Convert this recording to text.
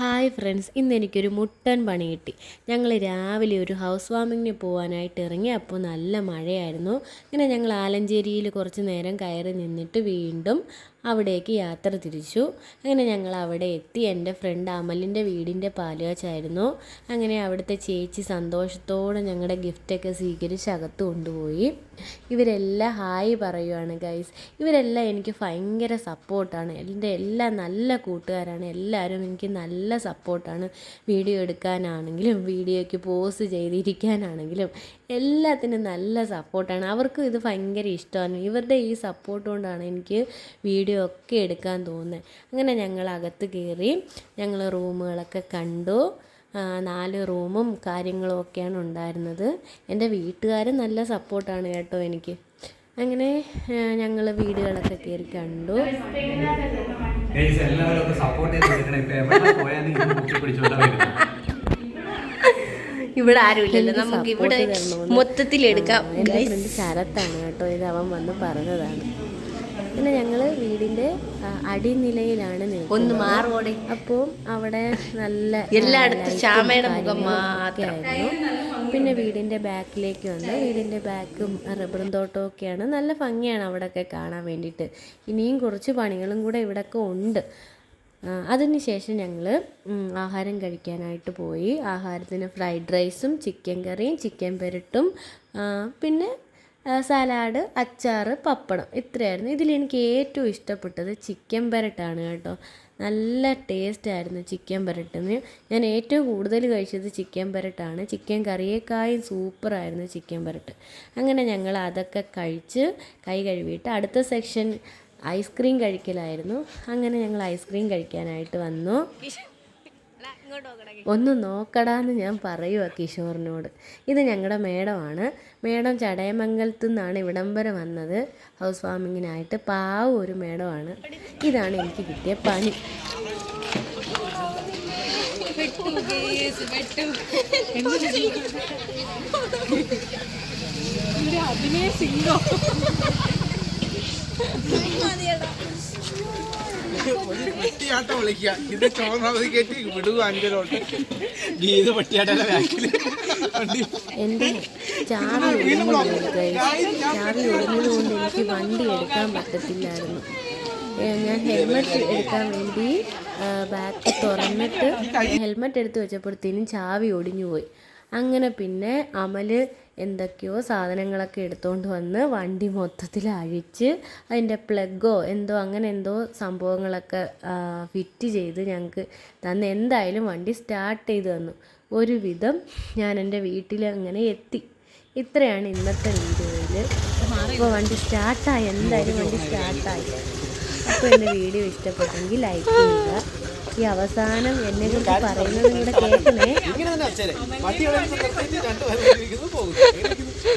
Hi friends ഇന്ന് എനിക്കൊരു മുട്ടൻ പണി കിട്ടി. ഞങ്ങൾ രാവിലെ ഒരു ഹൗസ് വാമിങ്ങിന് പോകാനായിട്ട് ഇറങ്ങി അപ്പോൾ നല്ല മഴയായിരുന്നു. ഇങ്ങനെ ഞങ്ങൾ ആലഞ്ചേരിയിൽ കുറച്ച് നേരം കയറി നിന്നിട്ട് വീണ്ടും അവിടേക്ക് യാത്ര തിരിച്ചു. അങ്ങനെ ഞങ്ങൾ അവിടെ എത്തി. എന്റെ ഫ്രണ്ട് അമലിന്റെ വീടിന്റെ പാലുകാച്ചായിരുന്നു. അങ്ങനെ അവിടുത്തെ ചേച്ചി സന്തോഷത്തോടെ ഞങ്ങളുടെ ഗിഫ്റ്റൊക്കെ സ്വീകരിച്ച് അകത്ത് കൊണ്ടുപോയി. ഇവരെല്ലാം ഹായ് പറയുവാണ് ഗൈസ് ഇവരെല്ലാം എനിക്ക് ഭയങ്കര സപ്പോർട്ടാണ് എന്റെ എല്ലാം നല്ല കൂട്ടുകാരാണ്. എല്ലാവരും എനിക്ക് നല്ല സപ്പോർട്ടാണ് വീഡിയോ എടുക്കാനാണെങ്കിലും വീഡിയോയ്ക്ക് പോസ് ചെയ്തിരിക്കാനാണെങ്കിലും എല്ലാത്തിനും നല്ല സപ്പോർട്ടാണ് അവർക്കും ഇത് ഭയങ്കര ഇഷ്ടമാണ്. ഇവരുടെ ഈ സപ്പോർട്ട് കൊണ്ടാണ് എനിക്ക് വീഡിയോ ഒക്കെ എടുക്കാൻ തോന്നുന്നത് അങ്ങനെ ഞങ്ങൾ അകത്ത് കയറി ഞങ്ങൾ റൂമുകളൊക്കെ കണ്ടു. നാല് റൂമും കാര്യങ്ങളും ഒക്കെയാണ് ഉണ്ടായിരുന്നത്. എന്റെ വീട്ടുകാർ നല്ല സപ്പോർട്ടാണ് കേട്ടോ എനിക്ക്. അങ്ങനെ ഞങ്ങൾ വീടുകളൊക്കെ കയറി കണ്ടു. ഇവിടെ ആരുമില്ലല്ലോ. നമുക്ക് ഇവിടെ മൊത്തത്തിൽ എടുക്കാം ആ, എന്റെ ഫ്രണ്ട് ശരത്താണ് കേട്ടോ ഇത് അവൻ വന്ന് പറഞ്ഞതാണ്. പിന്നെ ഞങ്ങൾ വീടിന്റെ അടിനിലയിലാണ് ഒന്ന് മാറോടെ. അപ്പോൾ അവിടെ നല്ല എല്ലായിടത്തും ശ്യാമയുടെ മുഖം മാത്രമായിരുന്നു പിന്നെ വീടിന്റെ ബാക്കിലേക്ക് വന്ന് വീടിന്റെ ബാക്കും റബ്ബറും തോട്ടവും ഒക്കെയാണ്. നല്ല ഭംഗിയാണ് അവിടെയൊക്കെ കാണാൻ വേണ്ടിയിട്ട്. ഇനിയും കുറച്ച് പണികളും കൂടെ ഇവിടെയൊക്കെ ഉണ്ട്. അതിനുശേഷം ഞങ്ങൾ ആഹാരം കഴിക്കാനായിട്ട് പോയി. ആഹാരത്തിന് ഫ്രൈഡ് റൈസും ചിക്കൻ കറിയും ചിക്കൻ പെരട്ടും പിന്നെ സലാഡ് അച്ചാറ് പപ്പടം ഇത്രയായിരുന്നു. ഇതിൽ എനിക്ക് ഏറ്റവും ഇഷ്ടപ്പെട്ടത് ചിക്കൻ പെരട്ടാണ് കേട്ടോ. നല്ല ടേസ്റ്റ് ആയിരുന്നു ചിക്കൻ പെരട്ടിന് ഞാൻ ഏറ്റവും കൂടുതൽ കഴിച്ചത് ചിക്കൻ പെരട്ടാണ്. ചിക്കൻ കറിയേക്കായും സൂപ്പറായിരുന്നു ചിക്കൻ പെരട്ട്. അങ്ങനെ ഞങ്ങൾ അതൊക്കെ കഴിച്ച് കൈ കഴുകിയിട്ട് അടുത്ത സെക്ഷൻ ഐസ്ക്രീം കഴിക്കലായിരുന്നു. അങ്ങനെ ഞങ്ങൾ ഐസ്ക്രീം കഴിക്കാനായിട്ട് വന്നു. ഒന്ന് നോക്കടാന്ന് ഞാൻ പറയുക കിഷോറിനോട്. ഇത് ഞങ്ങളുടെ മേഡമാണ് മേഡം ചടയമംഗലത്തു നിന്നാണ് ഇവിടം വരെ വന്നത്. ഹൗസ് വാമിങ്ങിനായിട്ട് പാവ ഒരു മേഡമാണ് ഇതാണ് എനിക്ക് കിട്ടിയ പണി. പട്ടിയാട്ടം വിളിക്കുക. ഇത് ചോറാവതി കയറ്റി വിടുക അഞ്ചലോട്ട് ഗീത് പട്ടിയാട്ടല്ല വണ്ടി. എന്റെ ചാവി guys. ചാവി ഒടിഞ്ഞതുകൊണ്ട് എനിക്ക് വണ്ടി എടുക്കാൻ പറ്റത്തില്ലായിരുന്നു. ഞാൻ ഹെൽമെറ്റ് എടുക്കാൻ വേണ്ടി ബാക്ക് തുറന്നിട്ട് ഹെൽമെറ്റ് എടുത്ത് വെച്ചപ്പോഴത്തേനും ചാവി ഒടിഞ്ഞു പോയി. അങ്ങനെ പിന്നെ അമൽ എന്തൊക്കെയോ സാധനങ്ങളൊക്കെ എടുത്തുകൊണ്ട് വന്ന് വണ്ടി മൊത്തത്തിൽ അഴിച്ച് അതിന്റെ പ്ലഗോ എന്തോ അങ്ങനെ എന്തോ സംഭവങ്ങളൊക്കെ ഫിറ്റ് ചെയ്ത് ഞങ്ങൾക്ക് തന്ന് എന്തായാലും വണ്ടി സ്റ്റാർട്ട് ചെയ്ത് തന്നു. ഒരുവിധം ഞാൻ എന്റെ വീട്ടിൽ അങ്ങനെ എത്തി. ഇത്രയാണ് ഇന്നത്തെ വീഡിയോയിൽ അപ്പോൾ വണ്ടി സ്റ്റാർട്ടായി. എന്തായാലും വണ്ടി സ്റ്റാർട്ടായി. അപ്പോൾ എന്റെ വീഡിയോ ഇഷ്ടപ്പെട്ടെങ്കിൽ ലൈക്ക് ചെയ്യുക. ഈ അവസാനം എന്നെ കുറിച്ച് പറയുന്നത് ഇവിടെ കേൾക്കണേ അച്ഛനെ. പട്ടി എവിടെ നിർത്തിയിട്ട് രണ്ടുപേരും പോകുന്നു.